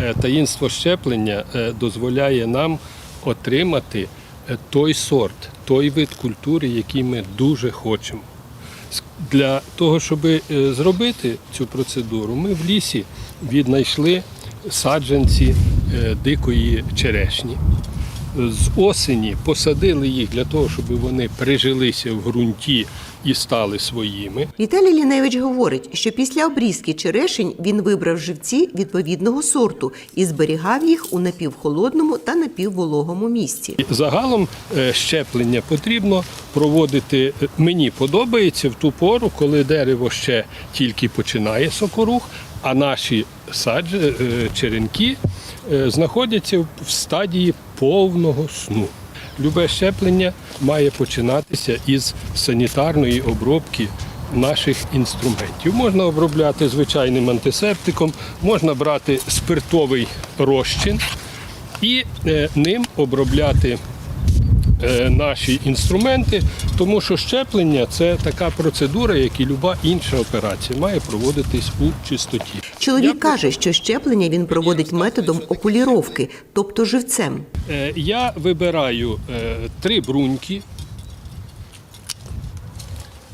е, таїнство щеплення е, дозволяє нам отримати е, той сорт, той вид культури, який ми дуже хочемо. Для того, щоб зробити цю процедуру, ми в лісі віднайшли саджанці дикої черешні. З осені посадили їх для того, щоб вони прижилися в ґрунті і стали своїми. Віталій Ліневич говорить, що після обрізки черешень він вибрав живці відповідного сорту і зберігав їх у напівхолодному та напіввологому місці. Загалом е, щеплення потрібно проводити. Мені подобається в ту пору, коли дерево ще тільки починає сокорух, а наші садж... е, черенки знаходяться в стадії повного сну. Любе щеплення має починатися із санітарної обробки наших інструментів. Можна обробляти звичайним антисептиком, можна брати спиртовий розчин і е, ним обробляти е, наші інструменти, тому що щеплення це така процедура, як і люба інша операція, має проводитись у чистоті. Чоловік каже, що щеплення він проводить методом окуліровки, тобто живцем. Е, Я вибираю е, три бруньки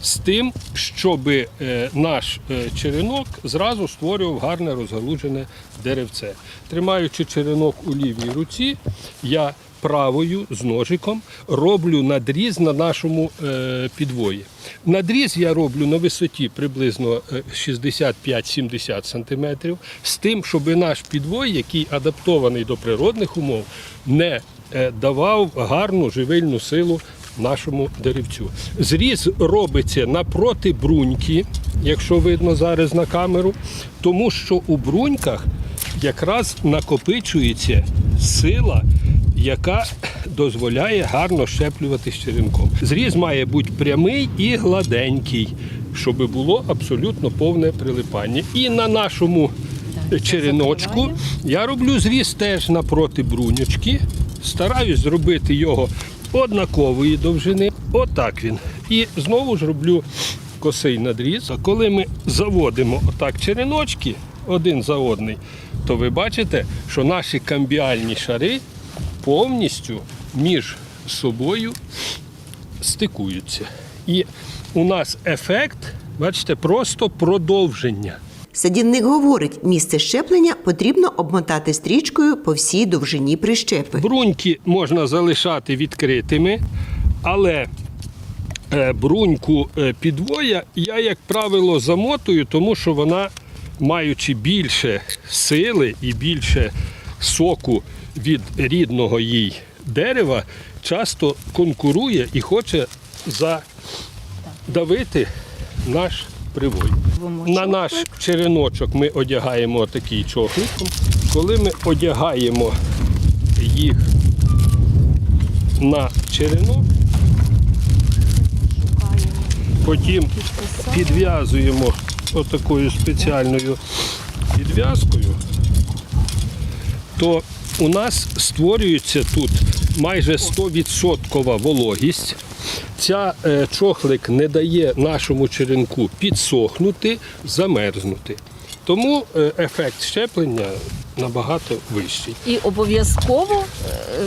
з тим, щоб е, наш е, черенок зразу створював гарне розгалужене деревце. Тримаючи черенок у лівій руці, я правою з ножиком роблю надріз на нашому е, підвої. Надріз я роблю на висоті приблизно е, 65-70 см, з тим, щоб наш підвой, який адаптований до природних умов, не е, давав гарну живильну силу нашому деревцю. Зріз робиться напроти бруньки, якщо видно зараз на камеру, тому що у бруньках якраз накопичується сила, яка дозволяє гарно щеплювати з черенком. Зріз має бути прямий і гладенький, щоб було абсолютно повне прилипання. І на нашому череночку я роблю зріз теж напроти бруньочки. Стараюсь зробити його однакової довжини. Отак він. І знову ж роблю косий надріз. А коли ми заводимо отак череночки один за одний, то ви бачите, що наші камбіальні шари повністю між собою стикуються. І у нас ефект, бачите, просто продовження. Садівник говорить, місце щеплення потрібно обмотати стрічкою по всій довжині прищепи. Бруньки можна залишати відкритими, але е, бруньку е, підвоя я, як правило, замотую, тому що вона, маючи більше сили і більше соку від рідного їй дерева, часто конкурує і хоче задавити наш привой. На наш череночок ми одягаємо такий чохликом. Коли ми одягаємо їх на черенок, потім підв'язуємо отакою спеціальною підв'язкою, то у нас створюється тут майже 100% вологість. Ця е, чохлик не дає нашому черенку підсохнути, замерзнути. Тому е, ефект щеплення набагато вищий. І обов'язково е,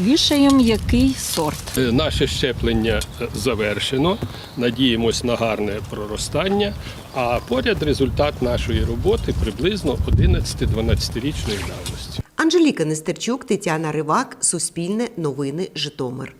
вішаємо який сорт. Е, Наше щеплення е, завершено. Надіємось на гарне проростання. А поряд результат нашої роботи приблизно 11-12-річної давності. Анжеліка Нестерчук, Тетяна Ривак, Суспільне новини, Житомир.